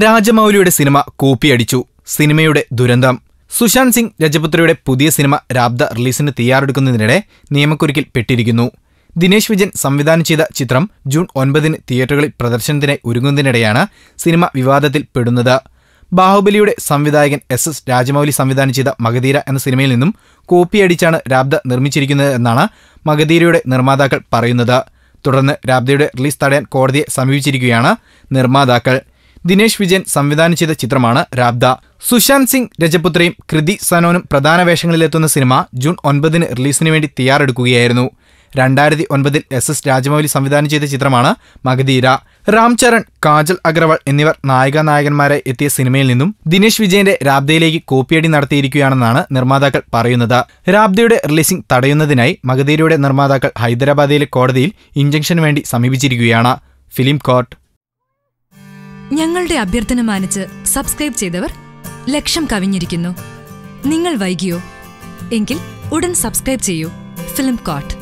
രാജമൗലിയുടെ cinema കോപ്പിയടിച്ചു. സിനിമയുടെ ദുരന്തം. സുശാന്ത് സിംഗ് രജപുത്രയുടെ പുതിയ സിനിമ രാബ്ദ റിലീസിന് തയ്യാറെടുക്കുന്നതിനിടെ നിയമക്കുരുക്കിൽ പെട്ടിരിക്കുന്നു. ദിനേശ് വിജയൻ സംവിധാനം ചെയ്ത ചിത്രം ജൂൺ ഒൻപതിന് തിയേറ്ററുകളിൽ പ്രദർശനത്തിനായി ഒരുങ്ങുന്നതിനിടെയാണ് സിനിമ വിവാദത്തിൽ പെടുന്നത്. ബാഹുബലിയുടെ സംവിധായകൻ എസ് എസ് രാജമൗലി സംവിധാനം ചെയ്ത മഗധീര എന്ന സിനിമയിൽ നിന്നും കോപ്പിയടിച്ചാണ് രാബ്ദ നിർമ്മിച്ചിരിക്കുന്നത് എന്നാണ് മഗധീരയുടെ നിർമ്മാതാക്കൾ പറയുന്നത്. തുടർന്ന് രാബ്ദയുടെ റിലീസ് തടയാൻ കോടതിയെ സമീപിച്ചിരിക്കുകയാണ് നിർമ്മാതാക്കൾ. ദിനേശ് വിജയൻ സംവിധാനം ചെയ്ത ചിത്രമാണ് രാബ്ദ. സുശാന്ത് സിംഗ് രജപുത്രയും കൃതി സനോനും പ്രധാന വേഷങ്ങളിലെത്തുന്ന സിനിമ ജൂൺ ഒൻപതിന് റിലീസിന് വേണ്ടി തയ്യാറെടുക്കുകയായിരുന്നു. രണ്ടായിരത്തി ഒൻപതിൽ എസ് എസ് രാജമൗലി സംവിധാനം ചെയ്ത ചിത്രമാണ് മഗധീര രാം ചരൺ കാജൽ അഗർവാൾ എന്നിവർ നായിക നായകന്മാരെ എത്തിയ സിനിമയിൽ നിന്നും ദിനേശ് വിജയന്റെ രാബ്ദയിലേക്ക് കോപ്പിയടി നടത്തിയിരിക്കുകയാണെന്നാണ് നിർമ്മാതാക്കൾ പറയുന്നത്. രാബ്ദയുടെ റിലീസിംഗ് തടയുന്നതിനായി മഗധീരയുടെ നിർമ്മാതാക്കൾ ഹൈദരാബാദിലെ കോടതിയിൽ ഇഞ്ചക്ഷന് വേണ്ടി സമീപിച്ചിരിക്കുകയാണ്. Film court. ഞങ്ങളുടെ അഭ്യർത്ഥന മാനിച്ച് സബ്സ്ക്രൈബ് ചെയ്തവർ ലക്ഷം കവിഞ്ഞിരിക്കുന്നു. നിങ്ങൾ വൈകിയോ? എങ്കിൽ ഉടൻ സബ്സ്ക്രൈബ് ചെയ്യൂ. Film coat